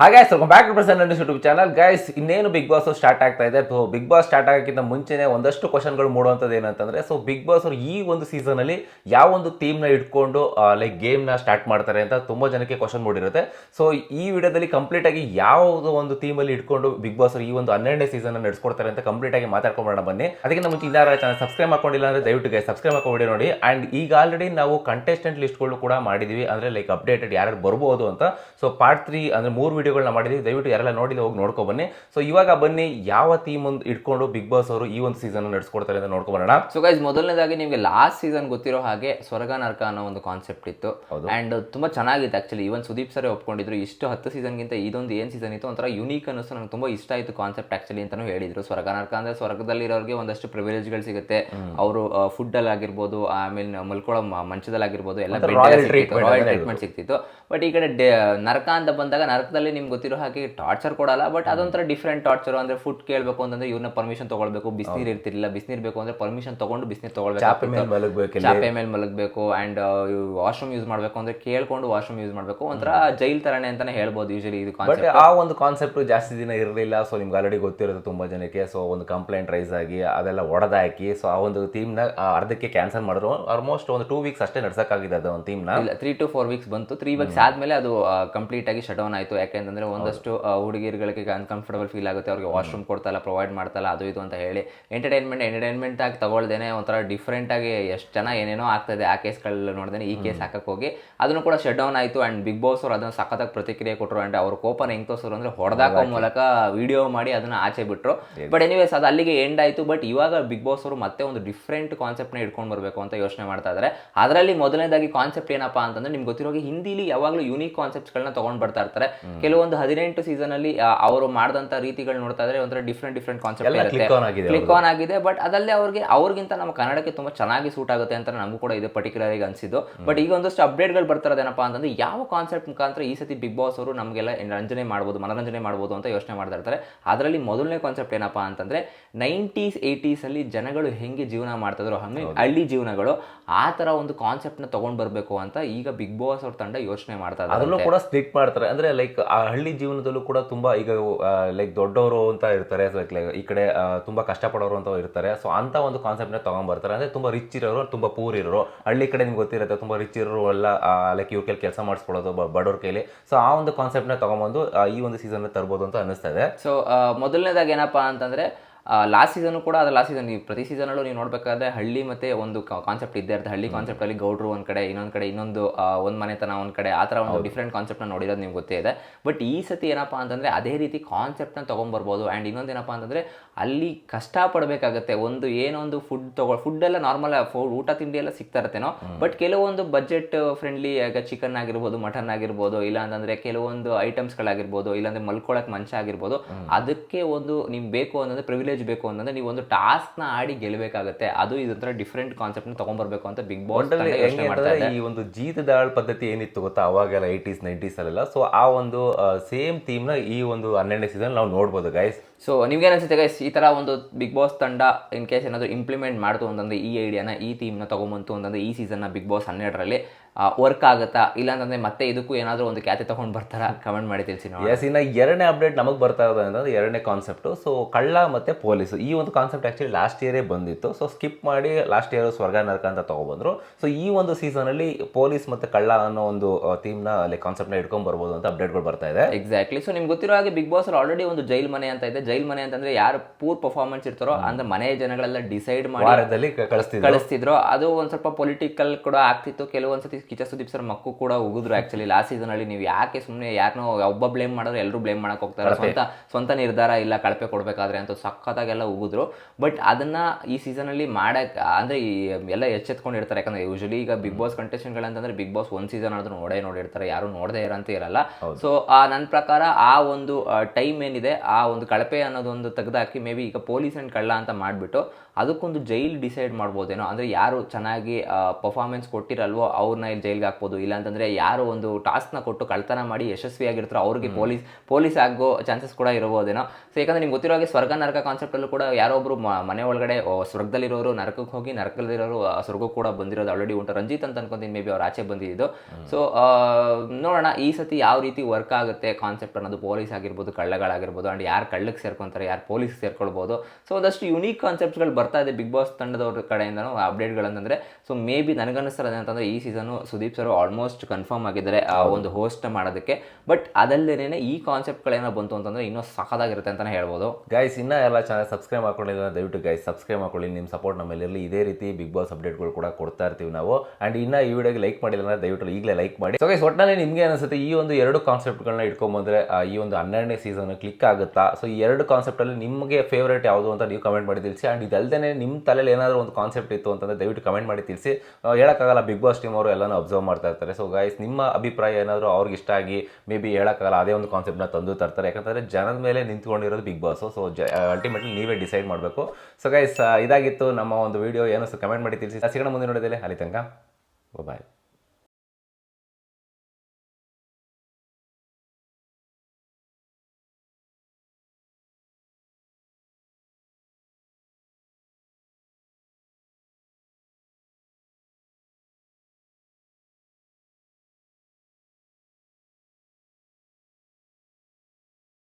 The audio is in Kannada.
ಹಾಗೆ welcome back to present YouTube channel guys ಇನ್ನೇನು ಬಿಗ್ ಬಾಸ್ ಸ್ಟಾರ್ಟ್ ಆಗ್ತಾ ಇದೆ? ಸೊ ಬಿಗ್ ಬಾಸ್ ಸ್ಟಾರ್ಟ್ ಆಗೋಕ್ಕಿಂತ ಮುಂಚೆನೇ ಒಂದಷ್ಟು ಕ್ವಶನ್ಗಳು ಮೂಡುವಂಥದ್ದು ಏನಂತಂದ್ರೆ ಸೊ ಬಿಗ್ ಬಾಸ್ ಅವರು ಈ ಒಂದು ಸೀಸನ್ ಅಲ್ಲಿ ಯಾವ ಒಂದು ಥೀಮ್ನ ಇಟ್ಕೊಂಡು ಲೈಕ್ ಗೇಮ್ನ ಸ್ಟಾರ್ಟ್ ಮಾಡ್ತಾರೆ ಅಂತ ತುಂಬಾ ಜನಕ್ಕೆ ಕ್ವಶನ್ ಮೂಡಿರುತ್ತೆ. ಸೊ ಈ ವಿಡಿಯೋದಲ್ಲಿ ಕಂಪ್ಲೀಟ್ ಆಗಿ ಯಾವ್ದು ಒಂದು ಥೀಮಲ್ಲಿ ಇಟ್ಕೊಂಡು ಬಿಗ್ ಬಾಸ್ ಅವರು ಈ ಒಂದು ಹನ್ನೆರಡನೇ ಸೀಸನ್ ನಡೆಸ್ಕೊಡ್ತಾರೆ ಅಂತ ಕಂಪ್ಲೀಟ್ ಆಗಿ ಮಾತಾಡ್ಕೊಂಡ್ಬರೋಣ ಬನ್ನಿ. ಅದಕ್ಕಿಂತ ಮುಂಚೆ ಇನ್ನಾರ ಚಾನಲ್ ಸಬ್ಸ್ಕ್ರೈಬ್ ಮಾಡ್ಕೊಂಡಿಲ್ಲ ಅಂದ್ರೆ ದಯವಿಟ್ಟು ಗೈಸ್ ಸಬ್ಸ್ಕ್ರೈಬ್ ಮಾಡ್ಕೊಂಡು ನೋಡಿ. ಆ್ಯಂಡ್ ಈಗ ಆಲ್ರೆಡಿ ನಾವು ಕಂಟೆಸ್ಟೆಂಟ್ ಲಿಸ್ಟ್ಗಳು ಕೂಡ ಮಾಡಿದ್ದೀವಿ ಅಂದರೆ ಲೈಕ್ ಅಪ್ಡೇಟೆಡ್ ಯಾರು ಬರ್ಬೋದು ಅಂತ. ಸೊ ಪಾರ್ಟ್ ತ್ರೀ ಅಂದರೆ ಮೂರು ವಿಡಿಯೋಗಳನ್ನ ಮಾಡಿದ್ದೀವಿ ದಯವಿಟ್ಟು ಯಾರೆಲ್ಲ ನೋಡಿಲ್ಲ ಹೋಗಿ ನೋಡ್ಕೊ ಬನ್ನಿ. ಸೊ ಇವಾಗ ಬನ್ನಿ ಯಾವ ಥೀಮ್ ಒಂದು ಇಟ್ಕೊಂಡು ಬಿಗ್ ಬಾಸ್ ಅವರು ಈ ಒಂದು ಸೀಸನ್ ನಡೆಸ್ಕೊಡ್ತಾರೆ ಅಂತ ನೋಡ್ಕೊಬೋಣ ಸೊ ಗೈಸ್ ಮೊದಲನೇದಾಗಿ ನಿಮಗೆ ಲಾಸ್ಟ್ ಸೀಸನ್ ಗೊತ್ತಿರೋ ಹಾಗೆ ಸ್ವರ್ಗ ನರಕ ಅನ್ನೋ ಒಂದು ಕಾನ್ಸೆಪ್ಟ್ ಇತ್ತು. ಅಂಡ್ ತುಂಬಾ ಚೆನ್ನಾಗಿತ್ತು ಆಕ್ಚುಲಿ ಈವನ್ ಸುದೀಪ್ ಸರ್ ಒಪ್ಕೊಂಡಿದ್ರು ಇಷ್ಟು ಹತ್ತು ಸೀಸನ್ಗಿಂತ ಇದೊಂದು ಏನ್ ಸೀಸನ್ ಇತ್ತು ಒಂಥರ ಯುನೀಕ್ ಅನ್ನಿಸ್ತು ನನಗೆ ತುಂಬಾ ಇಷ್ಟ ಆಯ್ತು ಕಾನ್ಸೆಪ್ಟ್ ಆಕ್ಚುಲಿ ಅಂತಾನು ಹೇಳಿದ್ರು. ಸ್ವರ್ಗ ನರ್ಕ ಅಂದ್ರೆ ಸ್ವರ್ಗದಲ್ಲಿರೋರಿಗೆ ಒಂದಷ್ಟು ಪ್ರಿವಿಲೇಜ್ಗಳು ಸಿಗುತ್ತೆ. ಅವರು ಫುಡ್ ಅಲ್ಲಿ ಆಗಿರ್ಬೋದು ಆಮೇಲೆ ಮಲ್ಕೊಳ್ಳೋ ಮಂಚದಲ್ಲಿ ಆಗಿರ್ಬೋದು ಎಲ್ಲ ಟ್ರೀಟ್ಮೆಂಟ್ ಸಿಗ್ತಿತ್ತು. ಬಟ್ ಈ ಕಡೆ ನರಕ ಅಂತ ಬಂದಾಗ ನರಕದಲ್ಲಿ ನಿಮ್ಗೆ ಗೊತ್ತಿರೋ ಹಾಗೆ ಟಾರ್ಚರ್ ಕೊಡಲ್ಲ ಬಟ್ ಅದೊಂಥರ ಡಿಫ್ರೆಂಟ್ ಟಾರ್ಚರ್ ಅಂದ್ರೆ ಫುಡ್ ಕೇಳಬೇಕು ಅಂತಂದ್ರೆ ಇವ್ರನ್ನ ಪರ್ಮಿಷನ್ ತಗೊಳ್ಬೇಕು. ಬಿಸಿನೀರು ಇರ್ತಿರ್ಲಿಲ್ಲ ಬಿಸಿನೀರು ಬೇಕು ಅಂದ್ರೆ ಪರ್ಮಿಷನ್ ತಗೊಂಡು ಬಿಸಿನೀರು ತಗೊಳ್ಬೇಕು ಮಲಗಬೇಕು ಚಾಪೆ ಮೇಲೆ ಮಲಗಬೇಕು ಅಂಡ್ ವಾಶ್ರೂಮ್ ಯೂಸ್ ಮಾಡಬೇಕು ಅಂದ್ರೆ ಕೇಳ್ಕೊಂಡು ವಾಶ್ರೂಮ್ ಯೂಸ್ ಮಾಡಬೇಕು. ಒಂಥರ ಜೈಲ್ ತರನೇ ಅಂತಾನೆ ಹೇಳ್ಬೋದು ಯೂಶಲಿ ಇದು ಬಟ್ ಕಾನ್ಸೆಪ್ಟ್ ಆ ಒಂದು ಕಾನ್ಸೆಪ್ಟ್ ಜಾಸ್ತಿ ದಿನ ಇರಲಿಲ್ಲ ಸೊ ನಿಮ್ಗೆ ಆಲ್ರೆಡಿ ಗೊತ್ತಿರುತ್ತೆ ತುಂಬಾ ಜನಕ್ಕೆ. ಸೊ ಒಂದು ಕಂಪ್ಲೇಂಟ್ ರೈಸ್ ಆಗಿ ಅದೆಲ್ಲ ಒಡೆದಾಕಿ ಸೊ ಆ ಒಂದು ಥೀಮ್ನ ಅರ್ಧಕ್ಕೆ ಕ್ಯಾನ್ಸಲ್ ಮಾಡಿದ್ರು. ಆಲ್ಮೋಸ್ಟ್ ಒಂದು ಟೂ ವೀಕ್ಸ್ ಅಷ್ಟೇ ನಡ್ಸಕ್ಕಾಗಿದೆ ಅದು ಒಂದು ಥೀಮ್ನ ಇಲ್ಲ ತ್ರೀ ಟು ಫೋರ್ ವೀಕ್ಸ್ ಬಂತು. ತ್ರೀ ವೀಕ್ಸ್ ಆದ್ಮೇಲೆ ಅದು ಕಂಪ್ಲೀಟ್ ಆಗಿ ಶಟ್ ಡೌನ್ ಆಯ್ತು ಯಾಕೆಂತಂದ್ರೆ ಒಂದಷ್ಟು ಹುಡುಗಿರ್ಗಳಿಗೆ ಅನ್ಕಂಫರ್ಟಬಲ್ ಫೀಲ್ ಆಗುತ್ತೆ. ಅವ್ರಿಗೆ ವಾಶ್ರೂಮ್ ಕೊಡ್ತಲ್ಲ ಪ್ರೊವೈಡ್ ಮಾಡ್ತಲ್ಲ ಅದು ಇದು ಅಂತ ಹೇಳಿ. ಎಂಟರ್ಟೈನ್ಮೆಂಟ್ ಎಂಟರ್ಟೈನ್ಮೆಂಟ್ ಆಗಿ ತಗೊಳ್ದೇನೆ ಒಂಥರ ಡಿಫ್ರೆಂಟ್ ಆಗಿ ಎಷ್ಟು ಜನ ಏನೇನೋ ಆಗ್ತದೆ ಆ ಕೇಸ್ಗಳಲ್ಲಿ ನೋಡ್ದೇನೆ ಈ ಕೇಸ್ ಹಾಕಕ್ಕೆ ಹೋಗಿ. ಅದನ್ನು ಕೂಡ ಶಟ್ ಡೌನ್ ಆಯಿತು ಅಂಡ್ ಬಿಗ್ ಬಾಸ್ ಅವರು ಅದನ್ನ ಸಖತ್ತಾಗಿ ಪ್ರತಿಕ್ರಿಯೆ ಕೊಟ್ಟರು ಆ್ಯಂಡ್ ಅವ್ರ ಕೋಪನ ಹೆಂಗ್ ತೋರಿಸೋರು ಅಂದ್ರೆ ಹೊಡೆದಾಕೋ ಮೂಲಕ ವಿಡಿಯೋ ಮಾಡಿ ಅದನ್ನ ಆಚೆ ಬಿಟ್ರು. ಬಟ್ ಎನಿವೇಸ್ ಅದು ಅಲ್ಲಿಗೆ ಎಂಡ್ ಆಯಿತು. ಬಟ್ ಇವಾಗ ಬಿಗ್ ಬಾಸ್ ಅವರು ಮತ್ತೆ ಒಂದು ಡಿಫ್ರೆಂಟ್ ಕಾನ್ಸೆಪ್ಟ್ನ ಇಟ್ಕೊಂಡು ಬರಬೇಕು ಅಂತ ಯೋಚನೆ ಮಾಡ್ತಾ ಇದ್ದಾರೆ ಅದರಲ್ಲಿ ಮೊದಲನೇದಾಗಿ ಕಾನ್ಸೆಪ್ಟ್ ಏನಪ್ಪಾ ಅಂತಂದ್ರೆ ನಿಮ್ಗೆ ಗೊತ್ತಿರೋ ಹಿಂದಿಲಿ ಯಾವಾಗಲೂ ಯುನೀಕ್ ಕಾನ್ಸೆಪ್ಟ್ಸ್ಗಳನ್ನ ತಗೊಂಡ್ ಬರ್ತಾ ಇರ್ತಾರೆ. ಕೆಲವೊಂದು ಹದಿನೆಂಟು ಸೀಸನ್ ಅಲ್ಲಿ ಅವರು ಮಾಡಿದಂತ ರೀತಿಗಳು ನೋಡ್ತಾ ಇದ್ರೆ ಒಂಥರ ಡಿಫ್ರೆಂಟ್ ಡಿಫ್ರೆಂಟ್ ಕಾನ್ಸೆಪ್ಟ್ ಇರುತ್ತೆ. ಕ್ಲಿಕ್ ಆನ್ ಆಗಿದೆ ಬಟ್ ಅದಲ್ಲೇ ಅವ್ರಿಗೆ ಅವ್ರಿಗಿಂತ ನಮ್ಮ ಕನ್ನಡಕ್ಕೆ ತುಂಬಾ ಚೆನ್ನಾಗಿ ಸೂಟ್ ಆಗುತ್ತೆ ಅಂತ ನಮಗೂ ಕೂಡ ಇದು ಪರ್ಟಿಕ್ಯುಲರ್ ಆಗಿ ಅನ್ಸಿದ್ದು. ಬಟ್ ಈಗ ಒಂದಷ್ಟು ಅಪ್ಡೇಟ್ಗಳು ಏನಪ್ಪಾ ಅಂತಂದ್ರೆ ಯಾವ ಕಾನ್ಸೆಪ್ಟ್ ಮುಖಾಂತರ ಈ ಸತಿ ಬಿಗ್ ಬಾಸ್ ಅವರು ನಮಗೆಲ್ಲ ರಂಜನೆ ಮಾಡ್ಬೋದು ಮನರಂಜನೆ ಮಾಡ್ಬೋದು ಅಂತ ಯೋಚನೆ ಮಾಡ್ತಾ ಇರ್ತಾರೆ. ಅದರಲ್ಲಿ ಮೊದಲನೇ ಕಾನ್ಸೆಪ್ಟ್ ಏನಪ್ಪಾ ಅಂತಂದ್ರೆ ನೈಂಟೀಸ್ ಏಯ್ಟೀಸ್ ಅಲ್ಲಿ ಜನಗಳು ಹೆಂಗೆ ಜೀವನ ಮಾಡ್ತಿದ್ರು ಹಂಗೆ ಹಳ್ಳಿ ಜೀವನಗಳು ಆ ತರ ಒಂದು ಕಾನ್ಸೆಪ್ಟ್ನ ತಗೊಂಡ್ ಬರ್ಬೇಕು ಅಂತ ಈಗ ಬಿಗ್ ಬಾಸ್ ಅವ್ರ ತಂಡ ಯೋಚನೆ ಮಾಡ್ತಾ ಇದ್ದಾರೆ ಕೂಡ ಸ್ಪ್ಲಿಟ್ ಮಾಡ್ತಾರೆ. ಅಂದ್ರೆ ಲೈಕ್ ಆ ಹಳ್ಳಿ ಜೀವನದಲ್ಲೂ ಕೂಡ ತುಂಬ ಈಗ ಲೈಕ್ ದೊಡ್ಡವರು ಅಂತ ಇರ್ತಾರೆ ಲೈಕ್ ಲೈಕ್ ಈ ಕಡೆ ತುಂಬ ಕಷ್ಟಪಡೋರು ಅಂತ ಇರ್ತಾರೆ. ಸೊ ಅಂತ ಒಂದು ಕಾನ್ಸೆಪ್ಟ್ ತೊಗೊಂಬರ್ತಾರೆ ಅಂದರೆ ತುಂಬ ರಿಚ್ ಇರೋರು, ತುಂಬ ಪೂರ್ ಇರೋರು. ಹಳ್ಳಿ ಕಡೆ ನಿಮ್ಗೆ ಗೊತ್ತಿರುತ್ತೆ, ತುಂಬ ರಿಚ್ ಇರೋರು ಎಲ್ಲ ಲೈಕ್ ಇವ್ರ ಕೈಲಿ ಕೆಲಸ ಮಾಡಿಸ್ಕೊಳ್ಳೋದು ಬಡವ್ರ ಕೈಲಿ. ಸೊ ಆ ಒಂದು ಕಾನ್ಸೆಪ್ಟ್ ತೊಗೊಂಬಂದು ಈ ಒಂದು ಸೀಸನ್ ತರ್ಬೋದು ಅಂತ ಅನ್ನಿಸ್ತಾ ಇದೆ. ಸೊ ಮೊದಲನೇದಾಗಿ ಏನಪ್ಪಾ ಅಂತಂದ್ರೆ ಲಾಸ್ಟ್ ಸೀಸನ್ ಕೂಡ ಅದು ಲಾಸ್ಟ್ ಸೀಸನ್ ನೀವು ಪ್ರತಿ ಸೀಸನಲ್ಲೂ ನೀವು ನೋಡಬೇಕಾದ್ರೆ ಹಳ್ಳಿ ಮತ್ತೆ ಒಂದು ಕಾನ್ಸೆಪ್ಟ್ ಇದ್ದೇ ಇರುತ್ತೆ. ಹಳ್ಳಿ ಕಾನ್ಸೆಪ್ಟ್ ಅಲ್ಲಿ ಗೌಡ್ರು ಒಂದು ಕಡೆ ಇನ್ನೊಂದು ಕಡೆ ಇನ್ನೊಂದು ಒಂದು ಮನೆತನ ಒಂದು ಕಡೆ ಆ ಥರ ಒಂದು ಡಿಫ್ರೆಂಟ್ ಕಾನ್ಸೆಪ್ಟ್ನ ನೋಡಿರೋದು ನಿಮ್ಗೆ ಗೊತ್ತೇ ಇದೆ. ಬಟ್ ಈ ಸತಿ ಏನಪ್ಪ ಅಂತಂದ್ರೆ ಅದೇ ರೀತಿ ಕಾನ್ಸೆಪ್ಟ್ನ ಆ್ಯಂಡ್ ಅಂಡ್ ಇನ್ನೊಂದೇನಪ್ಪ ಅಂತಂದರೆ ಅಲ್ಲಿ ಕಷ್ಟ ಏನೋ ಒಂದು ಏನೊಂದು ಫುಡ್ ತಗೋ ಫುಡ್ ಎಲ್ಲ ನಾರ್ಮಲ್ ಊಟ ತಿಂಡಿ ಎಲ್ಲ ಸಿಗ್ತಾ ಇರತ್ತೇನೋ? ಬಟ್ ಕೆಲವೊಂದು ಬಜೆಟ್ ಫ್ರೆಂಡ್ಲಿ ಈಗ ಚಿಕನ್ ಆಗಿರ್ಬೋದು ಮಟನ್ ಆಗಿರ್ಬೋದು ಇಲ್ಲ ಅಂತಂದ್ರೆ ಕೆಲವೊಂದು ಐಟಮ್ಸ್ಗಳಾಗಿರ್ಬೋದು ಇಲ್ಲಾಂದರೆ ಮಲ್ಕೊಳ್ಳೋಕೆ ಮಂಚ ಆಗಿರ್ಬೋದು. ಅದಕ್ಕೆ ಒಂದು ನಿಮ್ಗೆ ಬೇಕು ಅಂತಂದ್ರೆ ಪ್ರಿವಿಲೇಜ್ ಬೇಕು ಅಂತಂದ್ರೆ ನೀವು ಒಂದು ಟಾಸ್ಕ್ನ ಆಡಿ ಗೆಲ್ಲಬೇಕಾಗುತ್ತೆ ಅದು ಇದ್ರ ಡಿಫ್ರೆಂಟ್ ಕಾನ್ಸೆಪ್ಟ್ ತಗೊಂಬರ್ಬೇಕು ತಗೊಂಡ್ಬರ್ಬೇಕು ಅಂತ ಬಿಗ್ ಬಾಸ್ ಯೋಚನೆ ಹೆಂಗೆ ಮಾಡ್ತಾ ಈ ಒಂದು ಜೀತದಾಳ್ ಪದ್ಧತಿ ಏನಿತ್ತು ಗೊತ್ತಾ? ಅವಾಗೆಲ್ಲ ಏಯ್ಟೀಸ್ ನೈಂಟೀಸ್ ಅಲ್ಲೆಲ್ಲ. ಸೊ ಆ ಒಂದು ಸೇಮ್ ಥೀಮ್ನ ಈ ಒಂದು ಹನ್ನೆರಡನೇ ಸೀಸನ್ ನಾವು ನೋಡ್ಬೋದು ಗೈಸ್ ಸೊ ನಿಮ್ಗೆ ಅನ್ಸುತ್ತೆ ಗೈಸ್ ಈ ತರ ಒಂದು ಬಿಗ್ ಬಾಸ್ ತಂಡ ಇನ್ ಕೇಸ್ ಏನಾದರೂ ಇಂಪ್ಲಿಮೆಂಟ್ ಮಾಡ್ತು ಅಂತಂದ್ರೆ ಈ ಐಡಿಯಾನ ಈ ಥೀಮ್ನ ತಗೊಂಬಂತು ಅಂತಂದ್ರೆ ಈ ಸೀಸನ್ನ ಬಿಗ್ ಬಾಸ್ ಹನ್ನೆರಡರಲ್ಲಿ ವರ್ಕ್ ಆಗುತ್ತಾ? ಇಲ್ಲ ಅಂತಂದ್ರೆ ಮತ್ತೆ ಇದಕ್ಕೂ ಏನಾದರೂ ಒಂದು ಖ್ಯಾತಿ ತೊಗೊಂಡು ಬರ್ತಾರಾ? ಕಮೆಂಟ್ ಮಾಡಿ ತಿಳಿಸಿ ನೋಡಿ ಎಸ್ ಇನ್ನ ಎರಡನೇ ಅಪ್ಡೇಟ್ ನಮಗೆ ಬರ್ತಾ ಇರೋದು ಅಂತಂದ್ರೆ ಎರಡನೇ ಕಾನ್ಸೆಪ್ಟು ಸೊ ಕಳ್ಳ ಮತ್ತು ಪೊಲೀಸ್ ಈ ಒಂದು ಕಾನ್ಸೆಪ್ಟ್ ಆ್ಯಕ್ಚುಲಿ ಲಾಸ್ಟ್ ಇಯರೇ ಬಂದಿತ್ತು. ಸೊ ಸ್ಕಿಪ್ ಮಾಡಿ ಲಾಸ್ಟ್ ಇಯರ್ ಸ್ವರ್ಗ ನರಕ ಅಂತ ತಗೊಬಂದ್ರು. ಸೊ ಈ ಒಂದು ಸೀಸನಲ್ಲಿ ಪೊಲೀಸ್ ಮತ್ತು ಕಳ್ಳ ಅನ್ನೋ ಒಂದು ಥೀಮ್ನ ಅಲ್ಲಿ ಕಾನ್ಸೆಪ್ಟ್ನ ಇಟ್ಕೊಂಡ್ ಬರ್ಬೋದು ಅಂತ ಅಪ್ಡೇಟ್ಗಳು ಬರ್ತಾ ಇದೆ. ಎಕ್ಸಾಕ್ಟ್ಲಿ ಸೊ ನಿಮ್ಗೆ ಗೊತ್ತಿರೋ ಹಾಗೆ ಬಿಗ್ ಬಾಸ್ ಆಲ್ರೆಡಿ ಒಂದು ಜೈಲ್ ಮನೆ ಅಂತ ಇದೆ. ಜೈಲ್ ಮನೆ ಅಂತಂದ್ರೆ ಯಾರು ಪೂರ್ ಪರ್ಫಾರ್ಮೆನ್ಸ್ ಇರ್ತಾರೋ ಅಂದ್ರೆ ಮನೆ ಜನಗಳೆಲ್ಲ ಡಿಸೈಡ್ ಮಾಡಿ ಕಳಿಸ್ತಿದ್ರು. ಅದು ಒಂದು ಸ್ವಲ್ಪ ಪೊಲಿಟಿಕಲ್ ಕೂಡ ಆಗ್ತಿತ್ತು. ಕೆಲವೊಂದ್ಸತಿ ಕಿಚ ಸುದೀಪ್ ಸರ್ ಮಕ್ಕಳು ಕೂಡ ಉಗಿದ್ರು ಆಕ್ಚುಲಿ ಲಾಸ್ಟ್ ಸೀಸನ್ ಅಲ್ಲಿ ನೀವು ಯಾಕೆ ಸುಮ್ಮನೆ ಯಾರನ್ನೋ ಒಬ್ಬ ಬ್ಲೇಮ್ ಮಾಡಿದ್ರೆ ಎಲ್ಲರೂ ಬ್ಲೇಮ್ ಮಾಡಕ್ ಹೋಗ್ತಾರೆ ಸ್ವಂತ ಸ್ವಂತ ನಿರ್ಧಾರ ಇಲ್ಲ ಕಳಪೆ ಕೊಡಬೇಕಾದ್ರೆ ಅಂತ ಸಖತ್ತಾಗೆಲ್ಲ ಉಗಿದ್ರು. ಬಟ್ ಅದನ್ನ ಈ ಸೀಸನ್ ಅಲ್ಲಿ ಮಾಡಕ್ ಅಂದ್ರೆ ಎಲ್ಲ ಎಚ್ಚೆತ್ಕೊಂಡಿರ್ತಾರೆ ಯಾಕಂದ್ರೆ ಯೂಶಲಿ ಈಗ ಬಿಗ್ ಬಾಸ್ ಕಂಟೆಸ್ಟೆಂಟ್ಗಳಂತಂದ್ರೆ ಬಿಗ್ ಬಾಸ್ ಒಂದ್ ಸೀಸನ್ ಆದ್ರೂ ನೋಡೇ ನೋಡಿರ್ತಾರೆ. ಯಾರು ನೋಡದೇ ಇರಂತ ಇರಲ್ಲ. ಸೊ ನನ್ನ ಪ್ರಕಾರ ಆ ಒಂದು ಟೈಮ್ ಏನಿದೆ ಆ ಒಂದು ಕಳಪೆ ಅನ್ನೋದೊಂದು ತೆಗೆದಾಕಿ ಮೇ ಬಿ ಈಗ ಪೊಲೀಸ್ ಅಂಡ್ ಕಳ್ಳ ಅಂತ ಮಾಡಿಬಿಟ್ಟು ಅದಕ್ಕೊಂದು ಜೈಲ್ ಡಿಸೈಡ್ ಮಾಡ್ಬೋದೇನೋ. ಅಂದ್ರೆ ಯಾರು ಚೆನ್ನಾಗಿ ಪರ್ಫಾರ್ಮೆನ್ಸ್ ಕೊಟ್ಟಿರಲ್ವೋ ಅವ್ರನ್ನ ಇಲ್ಲಿ ಜೈಲ್ಗೆ ಹಾಕ್ಬೋದು. ಇಲ್ಲ ಅಂತಂದ್ರೆ ಯಾರು ಒಂದು ಟಾಸ್ಕ್ನ ಕೊಟ್ಟು ಕಳ್ತನ ಮಾಡಿ ಯಶಸ್ವಿಯಾಗಿರ್ತಾರೋ ಅವ್ರಿಗೆ ಪೊಲೀಸ್ ಪೊಲೀಸ್ ಆಗೋ ಚಾನ್ಸಸ್ ಕೂಡ ಇರಬಹುದೇನೋ. ಸೊ ಯಾಕಂದ್ರೆ ನಿಮ್ಗೆ ಗೊತ್ತಿರೋ ಹಾಗೆ ಸ್ವರ್ಗ ನರಕ ಕಾನ್ಸೆಪ್ಟಲ್ಲೂ ಕೂಡ ಯಾರೋ ಒಬ್ಬರು ಮನೆ ಒಳಗಡೆ ಸ್ವರ್ಗದಲ್ಲಿರೋರು ನರಕಕ್ಕೆ ಹೋಗಿ ನರಕದಲ್ಲಿರೋರು ಸ್ವರ್ಗಕ್ಕೆ ಕೂಡ ಬಂದಿರೋದು ಆಲ್ರೆಡಿ ಉಂಟು. ರಂಜಿತ್ ಅಂತ ಅನ್ಕೊಂತೀನಿ ಮೇ ಬಿ ಅವ್ರು ಆಚೆ ಬಂದಿದ್ದು. ಸೊ ನೋಡೋಣ ಈ ಸತಿ ಯಾವ ರೀತಿ ವರ್ಕ್ ಆಗುತ್ತೆ ಕಾನ್ಸೆಪ್ಟ್ ಅನ್ನೋದು. ಪೊಲೀಸ್ ಆಗಿರ್ಬೋದು ಕಳ್ಳಗಳಾಗಿರ್ಬೋದು ಆ್ಯಂಡ್ ಯಾರು ಕಳ್ಳಕ್ಕೆ ಸೇರ್ಕೊಂತಾರೆ ಯಾರು ಪೊಲೀಸ್ ಸೇರ್ಕೊಳ್ಬೋದು. ಸೊ ಅದಷ್ಟು ಯುನೀಕ್ ಕಾನ್ಸೆಪ್ಟ್ಗಳು ಬರ್ತಾ ಇದೆ ಬಿಗ್ ಬಾಸ್ ತಂಡದವ್ರ ಕಡೆಯಿಂದನೂ ಅಪ್ಡೇಟ್ಗಳಂತಂದ್ರೆ ಸೊ ಮೇ ಬಿ ನನಗನ್ನಿಸ್ತಾರೆ ಅಂತಂದ್ರೆ ಈ season Sudeep sir almost confirm ಆಗಿದ್ದಾರೆ ಆ ಒಂದು ಹೋಸ್ಟ್ ಮಾಡೋದಕ್ಕೆ. ಬಟ್ ಅದಲ್ಲದೇನೆ ಈ ಕಾನ್ಸೆಪ್ಟ್ಗಳೇನೋ ಬಂತು ಅಂತಂದ್ರೆ ಇನ್ನೂ ಸಖದಾಗಿರುತ್ತೆ ಅಂತಲೇ ಹೇಳ್ಬೋದು. ಗೈಸ್ ಇನ್ನೂ ಎಲ್ಲ ಚಾನಲ್ ಸಬ್ಸ್ಕ್ರೈಬ್ ಮಾಡ್ಕೊಂಡಿಲ್ಲ ದಯವಿಟ್ಟು ಗೈಸ್ ಸಬ್ಸ್ಕ್ರೈಬ್ ಮಾಡ್ಕೊಳ್ಳಿ. ನಿಮ್ಮ ಸಪೋರ್ಟ್ ನಮ್ಮ ಮೇಲೆ ಇರಲಿ ಇದೇ ರೀತಿ ಬಿಗ್ ಬಾಸ್ ಅಪ್ಡೇಟ್ಗಳು ಕೂಡ ಕೊಡ್ತಾ ಇರ್ತೀವಿ ನಾವು. ಆ್ಯಂಡ್ ಇನ್ನ ಈ ವಿಡಿಯೋಗೆ ಲೈಕ್ ಮಾಡಿಲ್ಲ ಅಂದ್ರೆ ದಯವಿಟ್ಟು ಈಗಲೇ ಲೈಕ್ ಮಾಡಿ. ಸೊ ಗೈಸ್ ಒಟ್ಟಿನಲ್ಲಿ ನಿಮಗೆ ಅನಿಸುತ್ತೆ ಈ ಒಂದು ಎರಡು ಕಾನ್ಸೆಪ್ಟ್ಗಳನ್ನ ಇಟ್ಕೊಂಬಂದ್ರೆ ಈ ಒಂದು ಹನ್ನೆರಡನೇ ಸೀಸನ್ ಕ್ಲಿಕ್ ಆಗುತ್ತಾ? ಸೊ ಈ ಎರಡು ಕಾನ್ಸೆಪ್ಟಲ್ಲಿ ನಿಮಗೆ ಫೇವರೇಟ್ ಯಾವುದು ಅಂತ ನೀವು ಕಮೆಂಟ್ ಮಾಡಿ ತಿಳಿಸಿ. ಆ್ಯಂಡ್ ಇದಲ್ದೇ ನಿಮ್ಮ ತಲೆಯಲ್ಲಿ ಏನಾದರೂ ಒಂದು ಕಾನ್ಸೆಪ್ಟ್ ಇತ್ತು ಅಂತಂದ್ರೆ ದಯವಿಟ್ಟು ಕಮೆಂಟ್ ಮಾಡಿ ತಿಳಿಸಿ. ಹೇಳೋಕ್ಕಾಗಲ್ಲ ಬಿಗ್ ಬಾಸ್ ಟೀಮ್ ಅವರು ಎಲ್ಲನೂ. ಅಬ್ಸರ್ವ್ ಮಾಡ್ತಾ ಇರ್ತಾರೆ. ಸೊ ಗೈಸ್ ನಿಮ್ಮ ಅಭಿಪ್ರಾಯ ಏನಾದರೂ ಅವ್ರಿಗೆ ಇಷ್ಟ ಆಗಿ ಮೇ ಬಿ ಹೇಳೋಕ್ಕಾಗಲ್ಲ, ಅದೇ ಒಂದು ಕಾನ್ಸೆಪ್ಟ್ನ ತಂದು ತರ್ತಾರೆ. ಯಾಕಂದರೆ ಜನದ ಮೇಲೆ ನಿಂತ್ಕೊಂಡಿರೋದು ಬಿಗ್ ಬಾಸ್ ಸೊ ಅಲ್ಟಿಮೇಟ್ಲಿ ನೀವೇ ಡಿಸೈಡ್ ಮಾಡಬೇಕು. ಸೊ ಗೈಸ್ ಇದಾಗಿತ್ತು ನಮ್ಮ ಒಂದು ವಿಡಿಯೋ ಏನು ಕಮೆಂಟ್ ಮಾಡಿ ತಿಳಿಸಿ. ಸಿಗೋಣ ಮುಂದೆ ನೋಡಿದಲ್ಲಿ ಅಲ್ಲಿ ತನಕ. ಬಾಯ್